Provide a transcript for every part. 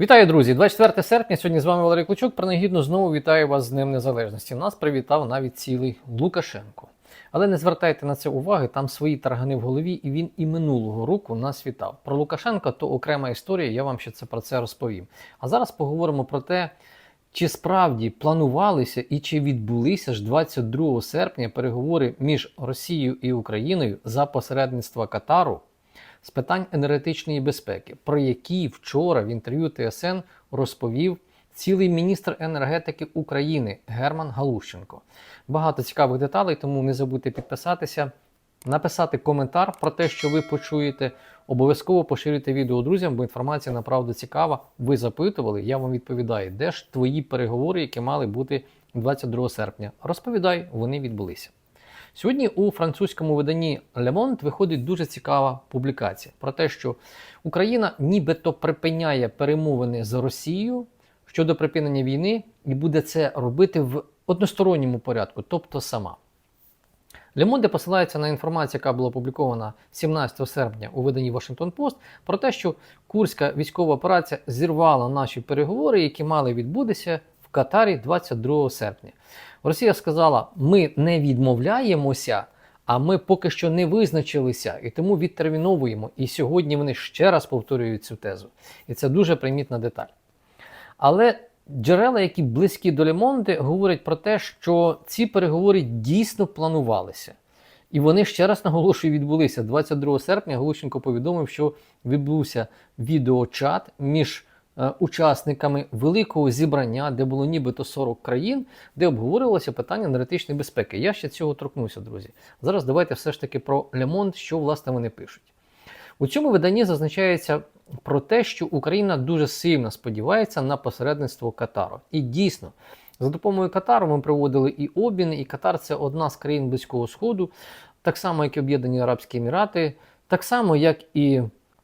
Вітаю, друзі! 24 серпня. Сьогодні з вами Валерій Клочок. Принагідно знову вітаю вас з Днем Незалежності. Нас привітав навіть цілий Лукашенко. Але не звертайте на це уваги, там свої таргани в голові, і він і минулого року нас вітав. Про Лукашенка то окрема історія, я вам ще це про це розповім. А зараз поговоримо про те, чи справді планувалися і чи відбулися ж 22 серпня переговори між Росією і Україною за посередництва Катару з питань енергетичної безпеки, про які вчора в інтерв'ю ТСН розповів цілий міністр енергетики України Герман Галущенко. Багато цікавих деталей, тому не забудьте підписатися, написати коментар про те, що ви почуєте. Обов'язково поширюйте відео друзям, бо інформація направду цікава. Ви запитували, я вам відповідаю, де ж твої переговори, які мали бути 22 серпня. Розповідай, вони відбулися. Сьогодні у французькому виданні Le Monde виходить дуже цікава публікація про те, що Україна нібито припиняє перемовини з Росією щодо припинення війни і буде це робити в односторонньому порядку, тобто сама. Monde посилається на інформацію, яка була опублікована 17 серпня у виданні Washington Post, про те, що Курська військова операція зірвала наші переговори, які мали відбутися Катарі 22 серпня. Росія сказала: ми не відмовляємося, а ми поки що не визначилися і тому відтерміновуємо. І сьогодні вони ще раз повторюють цю тезу. І це дуже примітна деталь. Але джерела, які близькі до Лемонти, говорять про те, що ці переговори дійсно планувалися. І вони ще раз наголошую відбулися. 22 серпня Глущенко повідомив, що відбувся відеочат між учасниками великого зібрання, де було нібито 40 країн, де обговорювалося питання енергетичної безпеки. Я ще цього торкнуся, друзі. Зараз давайте все ж таки про Лемонт, що власне вони пишуть. У цьому виданні зазначається про те, що Україна дуже сильно сподівається на посередництво Катару. І дійсно, за допомогою Катару ми проводили і обміни, і Катар це одна з країн Близького Сходу, так само, як і Об'єднані Арабські Емірати, так само, як і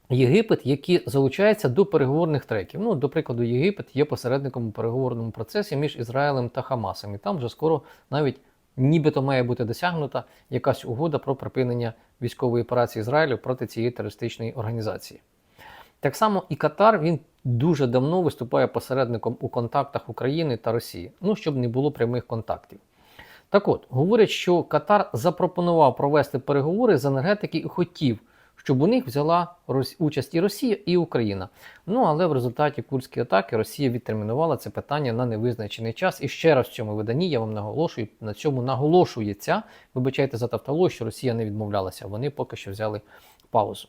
Єгипет, які залучаються до переговорних треків. Ну, до прикладу, Єгипет є посередником у переговорному процесі між Ізраїлем та Хамасом. І там вже скоро навіть нібито має бути досягнута якась угода про припинення військової операції Ізраїлю проти цієї терористичної організації. Так само і Катар він дуже давно виступає посередником у контактах України та Росії, ну щоб не було прямих контактів. Так от, говорять, що Катар запропонував провести переговори з енергетики і хотів, щоб у них взяла участь і Росія, і Україна. Ну але в результаті курської атаки Росія відтермінувала це питання на невизначений час. І ще раз в цьому виданні я вам наголошую, на цьому наголошується. Вибачайте за тавтологію, що Росія не відмовлялася. Вони поки що взяли паузу.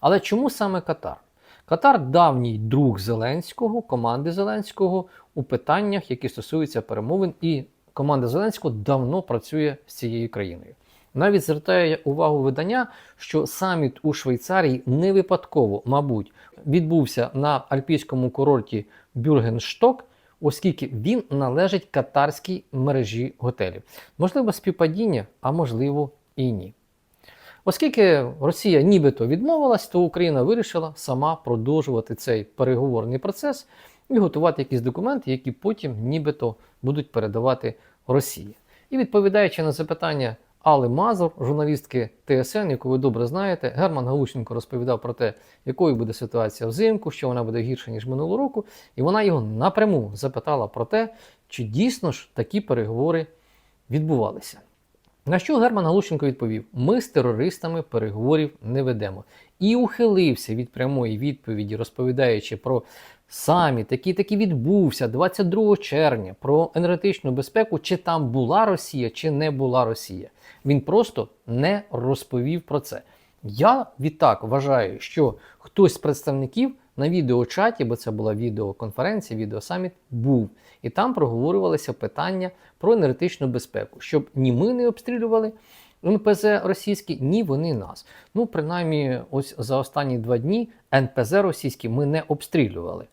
Але чому саме Катар? Катар давній друг Зеленського, команди Зеленського у питаннях, які стосуються перемовин, і команда Зеленського давно працює з цією країною. Навіть звертає увагу видання, що саміт у Швейцарії не випадково, мабуть, відбувся на альпійському курорті Бюргеншток, оскільки він належить катарській мережі готелів. Можливо, співпадіння, а можливо і ні. Оскільки Росія нібито відмовилась, то Україна вирішила сама продовжувати цей переговорний процес і готувати якісь документи, які потім нібито будуть передавати Росії. І відповідаючи на запитання Али Мазур, журналістки ТСН, яку ви добре знаєте, Герман Галущенко розповідав про те, якою буде ситуація взимку, що вона буде гірше, ніж минулого року, і вона його напряму запитала про те, чи дійсно ж такі переговори відбувалися. На що Герман Галущенко відповів: ми з терористами переговорів не ведемо. І ухилився від прямої відповіді, розповідаючи про саміт, який таки відбувся 22 червня, про енергетичну безпеку, чи там була Росія, чи не була Росія. Він просто не розповів про це. Я відтак вважаю, що хтось з представників на відеочаті, бо це була відеоконференція, відеосаміт, був. І там проговорювалися питання про енергетичну безпеку, щоб ні ми не обстрілювали НПЗ російські, ні вони нас. Ну, принаймні, ось за останні два дні НПЗ російські ми не обстрілювали.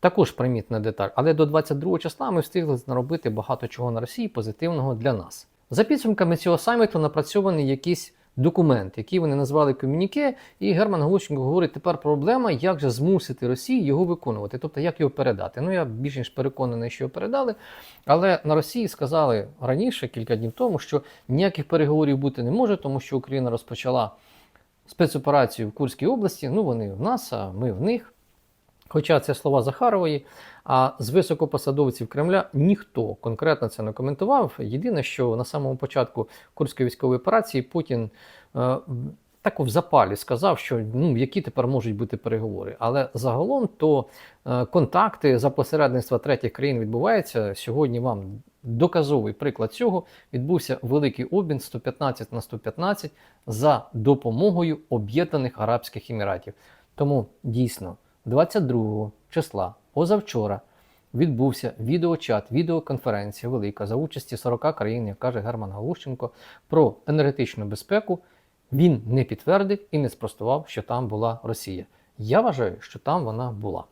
Також примітна деталь, але до 22 числа ми встигли наробити багато чого на Росії позитивного для нас. За підсумками цього саміту напрацьований якийсь документ, який вони назвали комюніке, і Герман Галущенко говорить, тепер проблема, як же змусити Росію його виконувати, тобто як його передати. Ну я більш ніж переконаний, що його передали. Але на Росії сказали раніше, кілька днів тому, що ніяких переговорів бути не може, тому що Україна розпочала спецоперацію в Курській області. Ну вони в нас, а ми в них. Хоча це слова Захарової, а з високопосадовців Кремля ніхто конкретно це не коментував. Єдине, що на самому початку Курської військової операції Путін е, так в запалі сказав, що ну які тепер можуть бути переговори. Але загалом то е, контакти за посередництва третіх країн відбуваються. Сьогодні вам доказовий приклад цього відбувся великий обмін 115 на 115 за допомогою Об'єднаних Арабських Еміратів. Тому дійсно 22 числа позавчора відбувся відеочат, відеоконференція велика за участі 40 країн, як каже Герман Галущенко, про енергетичну безпеку. Він не підтвердив і не спростував, що там була Росія. Я вважаю, що там вона була.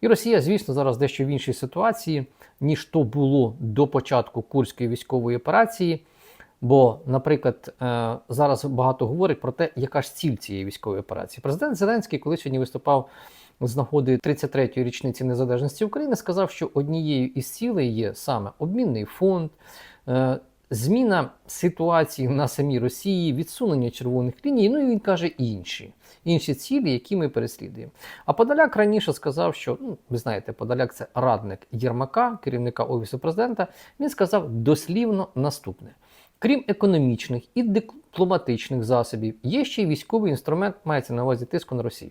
І Росія, звісно, зараз дещо в іншій ситуації, ніж то було до початку Курської військової операції. Бо, наприклад, е, зараз багато говорять про те, яка ж ціль цієї військової операції. Президент Зеленський, коли сьогодні виступав з нагоди 33-ї річниці незалежності України, сказав, що однією із цілей є саме обмінний фонд, е, зміна ситуації на самій Росії, відсунення червоних ліній. Ну і він каже інші. Інші цілі, які ми переслідуємо. А Подоляк раніше сказав, що ну, ви знаєте, Подоляк це радник Єрмака, керівника офісу президента. Він сказав дослівно наступне: крім економічних і дипломатичних засобів, є ще й військовий інструмент, мається на увазі тиску на Росію.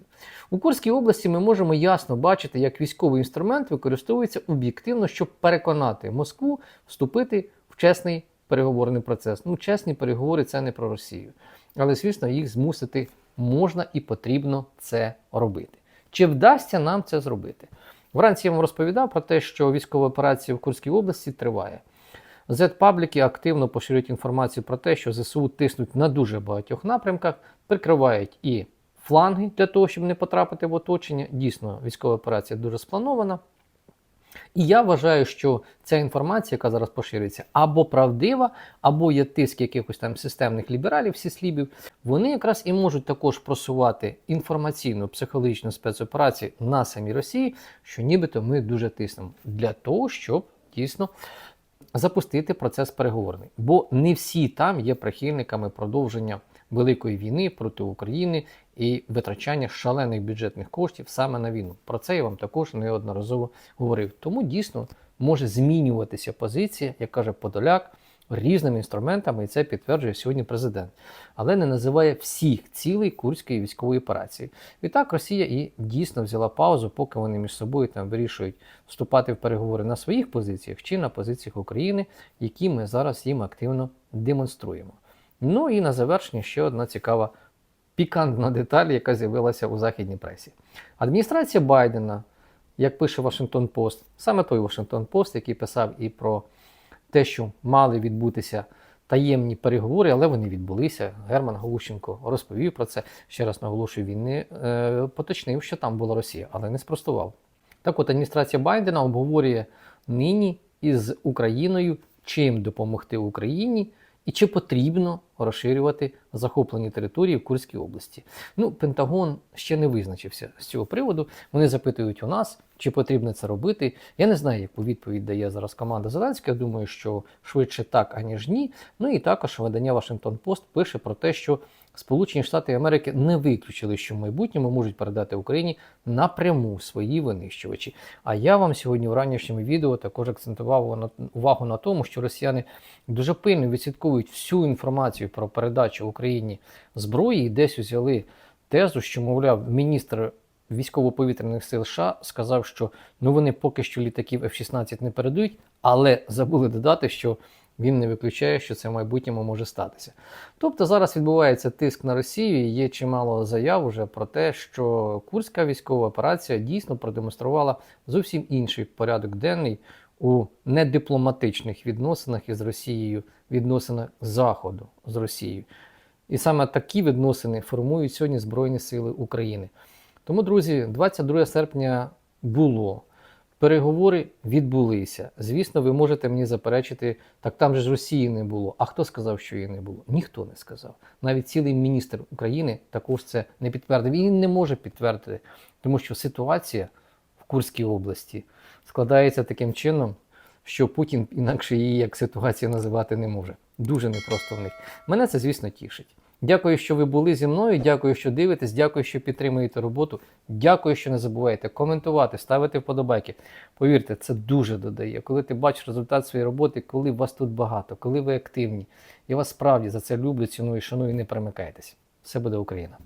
У Курській області ми можемо ясно бачити, як військовий інструмент використовується об'єктивно, щоб переконати Москву вступити в чесний переговорний процес. Ну, чесні переговори це не про Росію. Але, звісно, їх змусити можна і потрібно це робити. Чи вдасться нам це зробити? Вранці я вам розповідав про те, що військова операція в Курській області триває. Z-пабліки активно поширюють інформацію про те, що ЗСУ тиснуть на дуже багатьох напрямках, прикривають і фланги для того, щоб не потрапити в оточення. Дійсно, військова операція дуже спланована. І я вважаю, що ця інформація, яка зараз поширюється, або правдива, або є тиск якихось там системних лібералів, всі слібів, вони якраз і можуть також просувати інформаційну психологічну спецоперацію на самій Росії, що нібито ми дуже тиснемо для того, щоб дійсно запустити процес переговорний. Бо не всі там є прихильниками продовження великої війни проти України і витрачання шалених бюджетних коштів саме на війну. Про це я вам також неодноразово говорив. Тому дійсно може змінюватися позиція, як каже Подоляк, різними інструментами, і це підтверджує сьогодні президент, але не називає всіх цілей курської військової операції. Відтак Росія і дійсно взяла паузу, поки вони між собою там вирішують вступати в переговори на своїх позиціях чи на позиціях України, які ми зараз їм активно демонструємо. Ну і на завершення ще одна цікава пікантна деталь, яка з'явилася у західній пресі. Адміністрація Байдена, як пише Вашингтон Пост, саме той Вашингтон Пост, який писав і про те, що мали відбутися таємні переговори, але вони відбулися. Герман Галущенко розповів про це. Ще раз наголошую, він не е, поточнив, що там була Росія, але не спростував. Так от адміністрація Байдена обговорює нині із Україною, чим допомогти Україні і чи потрібно розширювати захоплені території в Курській області. Ну, Пентагон ще не визначився з цього приводу. Вони запитують у нас, чи потрібно це робити. Я не знаю, яку відповідь дає зараз команда Зеленська. Я думаю, що швидше так, аніж ні. Ну і також видання Вашингтон Пост пише про те, що Сполучені Штати Америки не виключили, що в майбутньому можуть передати Україні напряму свої винищувачі. А я вам сьогодні в ранішньому відео також акцентував увагу на тому, що росіяни дуже пильно відслідковують всю інформацію про передачу Україні зброї і десь узяли тезу, що, мовляв, міністр військово-повітряних сил США сказав, що ну вони поки що літаків F-16 не передають, але забули додати, що він не виключає, що це в майбутньому може статися. Тобто зараз відбувається тиск на Росію, є чимало заяв уже про те, що Курська військова операція дійсно продемонструвала зовсім інший порядок денний у недипломатичних відносинах із Росією, відносинах Заходу з Росією. І саме такі відносини формують сьогодні Збройні Сили України. Тому, друзі, 22 серпня було. Переговори відбулися. Звісно, ви можете мені заперечити, так там ж Росії не було. А хто сказав, що її не було? Ніхто не сказав. Навіть цілий міністр України також це не підтвердив. Він не може підтвердити, тому що ситуація в Курській області складається таким чином, що Путін інакше її як ситуацію називати не може. Дуже непросто в них. Мене це, звісно, тішить. Дякую, що ви були зі мною. Дякую, що дивитесь. Дякую, що підтримуєте роботу. Дякую, що не забуваєте коментувати, ставити вподобайки. Повірте, це дуже додає. Коли ти бачиш результат своєї роботи, коли вас тут багато, коли ви активні. Я вас справді за це люблю, ціную, шаную не примикайтесь. Все буде Україна.